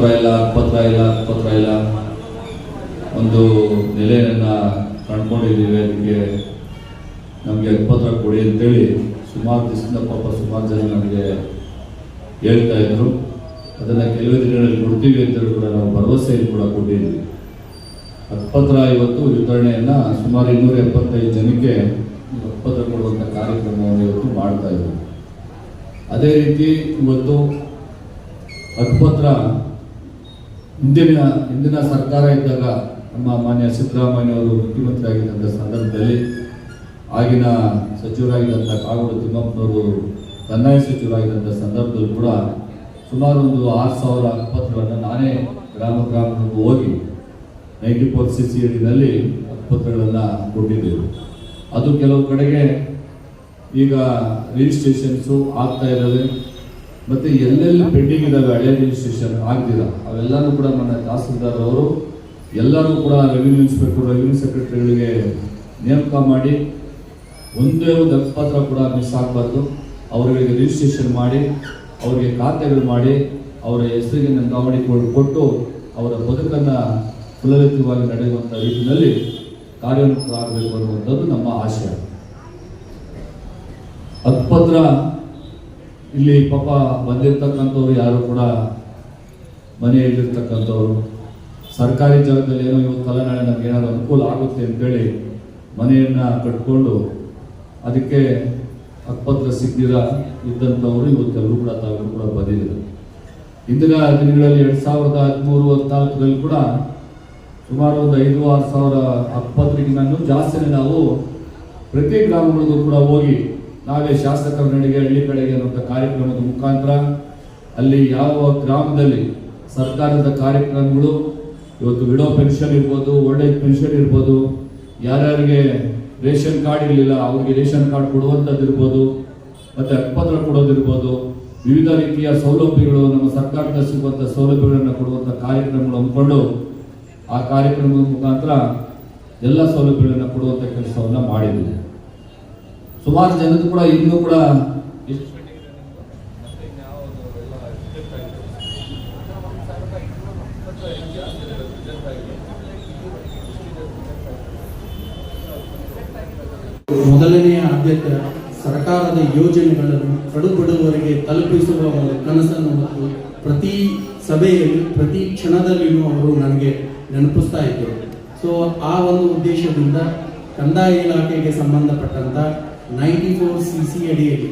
ಹಕ್ಕುಪತ್ರ ಇಲ್ಲ, ಪತ್ರ ಇಲ್ಲ ಪತ್ರ ಇಲ್ಲ. ಒಂದು ನೆಲೆಯನ್ನು ಕಂಡ್ಕೊಂಡಿದ್ದೀವಿ ಅದಕ್ಕೆ ನಮಗೆ ಪತ್ರ ಕೊಡಿ ಅಂತೇಳಿ ಸುಮಾರು ದಿವಸದಿಂದ ಪಾಪ ಸುಮಾರು ಜನ ನಮಗೆ ಹೇಳ್ತಾ ಇದ್ರು. ಅದನ್ನು ಕೆಲವೇ ದಿನಗಳಲ್ಲಿ ಕೊಡ್ತೀವಿ ಅಂತೇಳಿ ಕೂಡ ನಾವು ಭರವಸೆಯಲ್ಲಿ ಕೂಡ ಕೊಟ್ಟಿದ್ದೀವಿ. ಪತ್ರ ಇವತ್ತು ವಿತರಣೆಯನ್ನು ಸುಮಾರು ಇನ್ನೂರ ಎಪ್ಪತ್ತೈದು ಜನಕ್ಕೆ ಪತ್ರ ಕೊಡುವಂಥ ಕಾರ್ಯಕ್ರಮವನ್ನು ಇವತ್ತು ಮಾಡ್ತಾ ಇದ್ದೀವಿ. ಅದೇ ರೀತಿ ಇವತ್ತು ಹಕ್ಕುಪತ್ರ ಹಿಂದಿನ ಹಿಂದಿನ ಸರ್ಕಾರ ಇದ್ದಾಗ ನಮ್ಮ ಮಾನ್ಯ ಸಿದ್ದರಾಮಯ್ಯ ಅವರು ಮುಖ್ಯಮಂತ್ರಿ ಆಗಿದ್ದಂಥ ಸಂದರ್ಭದಲ್ಲಿ ಆಗಿನ ಸಚಿವರಾಗಿದ್ದಂಥ ಕಾಗೋಡು ತಿಮ್ಮಪ್ಪನವರು ಕಂದಾಯ ಸಚಿವರಾಗಿದ್ದಂಥ ಸಂದರ್ಭದಲ್ಲಿ ಕೂಡ ಸುಮಾರು ಒಂದು ಆರು ಸಾವಿರ ಪತ್ರಗಳನ್ನು ನಾನೇ ಗ್ರಾಮ ಗ್ರಾಮಕ್ಕೆ ಹೋಗಿ ನೈಂಟಿ ಫೋರ್ ಸಿ ಸಿ ಅಡಿನಲ್ಲಿ ಪತ್ರಗಳನ್ನು ಕೊಟ್ಟಿದ್ದೆವು ಅದು ಕೆಲವು ಕಡೆಗೆ ಈಗ ರಿಜಿಸ್ಟ್ರೇಷನ್ಸು ಆಗ್ತಾ ಇದ್ದಾವೆ ಮತ್ತು ಎಲ್ಲೆಲ್ಲಿ ಪೆಂಡಿಂಗ್ ಇದ್ದಾವೆ ಹಳೆ ರಿಜಿಸ್ಟ್ರೇಷನ್ ಆಗ್ದಿಲ್ಲ ಅವೆಲ್ಲನೂ ಕೂಡ ನನ್ನ ತಹಸೀಲ್ದಾರ್ ಎಲ್ಲರೂ ಕೂಡ ರೆವಿನ್ಯೂ ಇನ್ಸ್ಪೆಕ್ಟರ್ ರೆವಿನ್ಯೂ ಸೆಕ್ರೆಟರಿಗಳಿಗೆ ನೇಮಕ ಮಾಡಿ, ಒಂದೇ ಒಂದು ಪತ್ರ ಕೂಡ ಮಿಸ್ ಆಗಬಾರ್ದು. ಅವರಿಗೆ ರಿಜಿಸ್ಟ್ರೇಷನ್ ಮಾಡಿ, ಅವರಿಗೆ ಖಾತೆಗಳು ಮಾಡಿ, ಅವರ ಹೆಸರಿಗೆ ನೋಂದಾವಣಿ ಕೊಡ್- ಕೊಟ್ಟು ಅವರ ಬದುಕನ್ನು ಸುಲಲಿತವಾಗಿ ನಡೆಯುವಂಥ ರೀತಿಯಲ್ಲಿ ಕಾರ್ಯೋನ್ಮುಖರಾಗಬೇಕು ಅನ್ನುವಂಥದ್ದು ನಮ್ಮ ಆಶಯ. ಹಕ್ಕುಪತ್ರ ಇಲ್ಲಿ ಪಾಪ ಬಂದಿರ್ತಕ್ಕಂಥವ್ರು ಯಾರು ಕೂಡ ಮನೆಯಲ್ಲಿರ್ತಕ್ಕಂಥವ್ರು. ಸರ್ಕಾರಿ ಜಾಗದಲ್ಲಿ ಏನೋ ಇವತ್ತು ನಾಳೆ ನಮ್ಗೆ ಏನಾದ್ರು ಅನುಕೂಲ ಆಗುತ್ತೆ ಅಂತೇಳಿ ಮನೆಯನ್ನು ಕಟ್ಕೊಂಡು ಅದಕ್ಕೆ ಅಕ್ಪತ್ರ ಸಿಗ್ದಿರ ಇದ್ದಂಥವ್ರು ಇವತ್ತೆಲ್ಲರೂ ಕೂಡ ತಾವೆಲ್ಲರೂ ಕೂಡ ಬಂದಿದ್ದಾರೆ. ಇಂದಿನ ದಿನಗಳಲ್ಲಿ ಎರಡು ಸಾವಿರದ ಹದಿಮೂರು ಹದಿನಾಲ್ಕರಲ್ಲಿ ಕೂಡ ಸುಮಾರು ಒಂದು ಐದು ಆರು ಸಾವಿರ ಹಕ್ಕುಪತ್ರಿಕೆಗಳನ್ನು ಜಾಸ್ತಿನೇ ನಾವು ಪ್ರತಿ ಗ್ರಾಮಗಳಿಗೂ ಕೂಡ ಹೋಗಿ ನಾವೇ ಶಾಸಕರ ನಡಿಗೆ ಹಳ್ಳಿ ಕಡೆಗೆ ಅನ್ನುವಂಥ ಕಾರ್ಯಕ್ರಮದ ಮುಖಾಂತರ ಅಲ್ಲಿ ಯಾವ ಗ್ರಾಮದಲ್ಲಿ ಸರ್ಕಾರದ ಕಾರ್ಯಕ್ರಮಗಳು, ಇವತ್ತು ವಿಡೋ ಪೆನ್ಷನ್ ಇರ್ಬೋದು ಓಲ್ಡ್ ಏಜ್ ಪೆನ್ಷನ್ ಇರ್ಬೋದು, ಯಾರ್ಯಾರಿಗೆ ರೇಷನ್ ಕಾರ್ಡ್ ಇರಲಿಲ್ಲ, ಅವ್ರಿಗೆ ರೇಷನ್ ಕಾರ್ಡ್ ಕೊಡುವಂಥದ್ದು ಇರ್ಬೋದು, ಮತ್ತು ಹಕ್ಕುಪತ್ರ ಕೊಡೋದಿರ್ಬೋದು ವಿವಿಧ ರೀತಿಯ ಸೌಲಭ್ಯಗಳು ನಮ್ಮ ಸರ್ಕಾರದ ಸಿಗುವಂಥ ಸೌಲಭ್ಯಗಳನ್ನು ಕೊಡುವಂಥ ಕಾರ್ಯಕ್ರಮಗಳು ಹಮ್ಮಿಕೊಂಡು ಆ ಕಾರ್ಯಕ್ರಮದ ಮುಖಾಂತರ ಎಲ್ಲ ಸೌಲಭ್ಯಗಳನ್ನು ಕೊಡುವಂಥ ಕೆಲಸವನ್ನು ಮಾಡಿದ್ದೀವಿ. ಸುಮಾರು ಜನರು ಕೂಡ ಇನ್ನೂ ಕೂಡ ಮೊದಲನೆಯ ಆದ್ಯತೆ ಸರ್ಕಾರದ ಯೋಜನೆಗಳನ್ನು ಕಡುಬಡವರಿಗೆ ತಲುಪಿಸುವ ಒಂದು ಕನಸನ್ನು ಮತ್ತು ಪ್ರತಿ ಸಭೆಯಲ್ಲಿ, ಪ್ರತಿ ಕ್ಷಣದಲ್ಲಿಯೂ ಅವರು ನನಗೆ ನೆನಪಿಸ್ತಾ ಇದ್ದರು. ಸೊ ಆ ಒಂದು ಉದ್ದೇಶದಿಂದ ಕಂದಾಯ ಇಲಾಖೆಗೆ ಸಂಬಂಧಪಟ್ಟಂತ ನೈಂಟಿ ಫೋರ್ ಸಿ ಸಿ ಅಡಿಯಲ್ಲಿ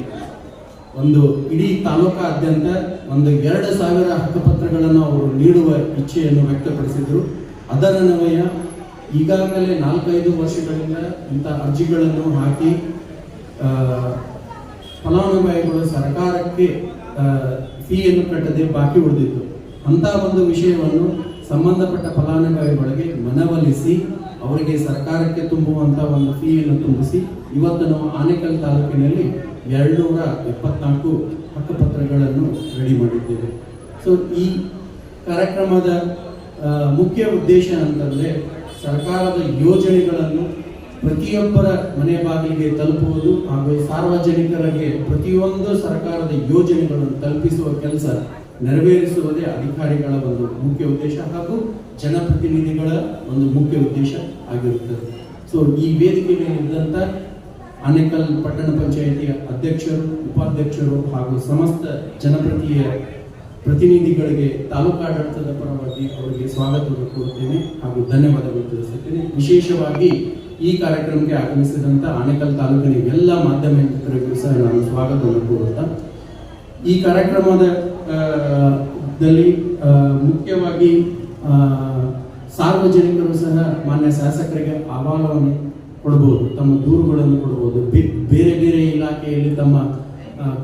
ಒಂದು ಇಡೀ ತಾಲೂಕಾದ್ಯಂತ ಒಂದು ಎರಡು ಸಾವಿರ ಹಕ್ಕುಪತ್ರಗಳನ್ನು ಅವರು ನೀಡುವ ಇಚ್ಛೆಯನ್ನು ವ್ಯಕ್ತಪಡಿಸಿದರು. ಅದರನ್ವಯ ಈಗಾಗಲೇ ನಾಲ್ಕೈದು ವರ್ಷಗಳಿಂದ ಇಂಥ ಅರ್ಜಿಗಳನ್ನು ಹಾಕಿ ಫಲಾನುಭವಿಗಳು ಸರ್ಕಾರಕ್ಕೆ ಫೀಯನ್ನು ಕಟ್ಟದೆ ಬಾಕಿ ಉಳಿದಿತ್ತು. ಅಂತ ಒಂದು ವಿಷಯವನ್ನು ಸಂಬಂಧಪಟ್ಟ ಫಲಾನುಭವಿಗಳಿಗೆ ಮನವೊಲಿಸಿ ಅವರಿಗೆ ಸರ್ಕಾರಕ್ಕೆ ತುಂಬುವಂತ ಒಂದು ಫೀಯನ್ನು ತುಂಬಿಸಿ, ಇವತ್ತು ನಾವು ಆನೇಕಲ್ ತಾಲೂಕಿನಲ್ಲಿ ಎರಡುನೂರ ಎಪ್ಪತ್ನಾಲ್ಕು ಹಕ್ಕುಪತ್ರಗಳನ್ನು ರೆಡಿ ಮಾಡಿದ್ದೇವೆ. ಸೊ ಈ ಕಾರ್ಯಕ್ರಮದ ಮುಖ್ಯ ಉದ್ದೇಶ ಅಂತಂದ್ರೆ ಸರ್ಕಾರದ ಯೋಜನೆಗಳನ್ನು ಪ್ರತಿಯೊಬ್ಬರ ಮನೆ ಬಾಗಿಲಿಗೆ ತಲುಪುವುದು ಹಾಗೂ ಸಾರ್ವಜನಿಕರಿಗೆ ಪ್ರತಿಯೊಂದು ಸರ್ಕಾರದ ಯೋಜನೆಗಳನ್ನು ತಲುಪಿಸುವ ಕೆಲಸ ನೆರವೇರಿಸುವುದೇ ಅಧಿಕಾರಿಗಳ ಒಂದು ಮುಖ್ಯ ಉದ್ದೇಶ ಹಾಗೂ ಜನಪ್ರತಿನಿಧಿಗಳ ಒಂದು ಮುಖ್ಯ ಉದ್ದೇಶ ಆಗಿರುತ್ತದೆ. ಸೊ ಈ ವೇದಿಕೆ ಮೇಲಿದ್ದಂಥ ಆನೇಕಲ್ ಪಟ್ಟಣ ಪಂಚಾಯಿತಿಯ ಅಧ್ಯಕ್ಷರು, ಉಪಾಧ್ಯಕ್ಷರು ಹಾಗೂ ಸಮಸ್ತ ಜನಪ್ರತಿಯ ಪ್ರತಿನಿಧಿಗಳಿಗೆ ತಾಲೂಕಾಡಳಿತದ ಪರವಾಗಿ ಅವರಿಗೆ ಸ್ವಾಗತವನ್ನು ಕೋರುತ್ತೇನೆ ಹಾಗೂ ಧನ್ಯವಾದಗಳು ತಿಳಿಸುತ್ತೇನೆ. ವಿಶೇಷವಾಗಿ ಈ ಕಾರ್ಯಕ್ರಮಕ್ಕೆ ಆಗಮಿಸಿದಂತ ಆನೇಕಲ್ ತಾಲೂಕಿನ ಎಲ್ಲ ಮಾಧ್ಯಮ ಮಿತ್ರರಿಗೂ ಸಹ ನಾನು ಸ್ವಾಗತವನ್ನು ಕೋರುತ್ತಾ, ಈ ಕಾರ್ಯಕ್ರಮದ ದಲ್ಲಿ ಮುಖ್ಯವಾಗಿ ಸಾರ್ವಜನಿಕರು ಸಹ ಮಾನ್ಯ ಶಾಸಕರಿಗೆ ಆಹ್ವಾನವನ್ನು ಕೊಡ್ಬೋದು, ತಮ್ಮ ದೂರುಗಳನ್ನು ಕೊಡ್ಬೋದು ಬೇರೆ ಬೇರೆ ಇಲಾಖೆಯಲ್ಲಿ ತಮ್ಮ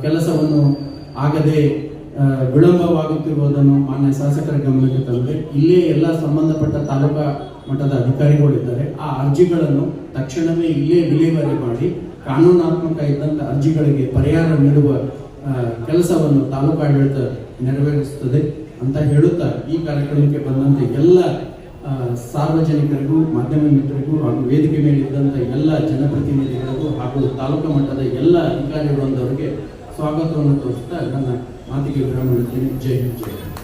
ಕೆಲಸವನ್ನು ಆಗದೆ ವಿಳಂಬವಾಗುತ್ತಿರುವುದನ್ನು ಮಾನ್ಯ ಶಾಸಕರ ಗಮನಕ್ಕೆ ತಂದರೆ ಇಲ್ಲೇ ಎಲ್ಲ ಸಂಬಂಧಪಟ್ಟ ತಾಲೂಕಾ ಮಟ್ಟದ ಅಧಿಕಾರಿಗಳಿದ್ದಾರೆ. ಆ ಅರ್ಜಿಗಳನ್ನು ತಕ್ಷಣವೇ ಇಲ್ಲೇ ವಿಲೇವಾರಿ ಮಾಡಿ, ಕಾನೂನಾತ್ಮಕ ಇದ್ದಂಥ ಅರ್ಜಿಗಳಿಗೆ ಪರಿಹಾರ ನೀಡುವ ಕೆಲಸವನ್ನು ತಾಲೂಕಾಡಳಿತ ನೆರವೇರಿಸುತ್ತದೆ ಅಂತ ಹೇಳುತ್ತಾ ಈ ಕಾರ್ಯಕ್ರಮಕ್ಕೆ ಬಂದಂತೆ ಎಲ್ಲ ಸಾರ್ವಜನಿಕರಿಗೂ, ಮಾಧ್ಯಮ ಮಿತ್ರರಿಗೂ ಹಾಗೂ ವೇದಿಕೆ ಮೇಲಿದ್ದಂಥ ಎಲ್ಲ ಜನಪ್ರತಿನಿಧಿಗಳಿಗೂ ಹಾಗೂ ತಾಲೂಕು ಮಟ್ಟದ ಎಲ್ಲ ಅಧಿಕಾರಿಗಳಂದವರಿಗೆ ಸ್ವಾಗತವನ್ನು ತೋರಿಸುತ್ತಾ ನನ್ನ అందుకే బ్రాహ్మణుడికి జయం జయం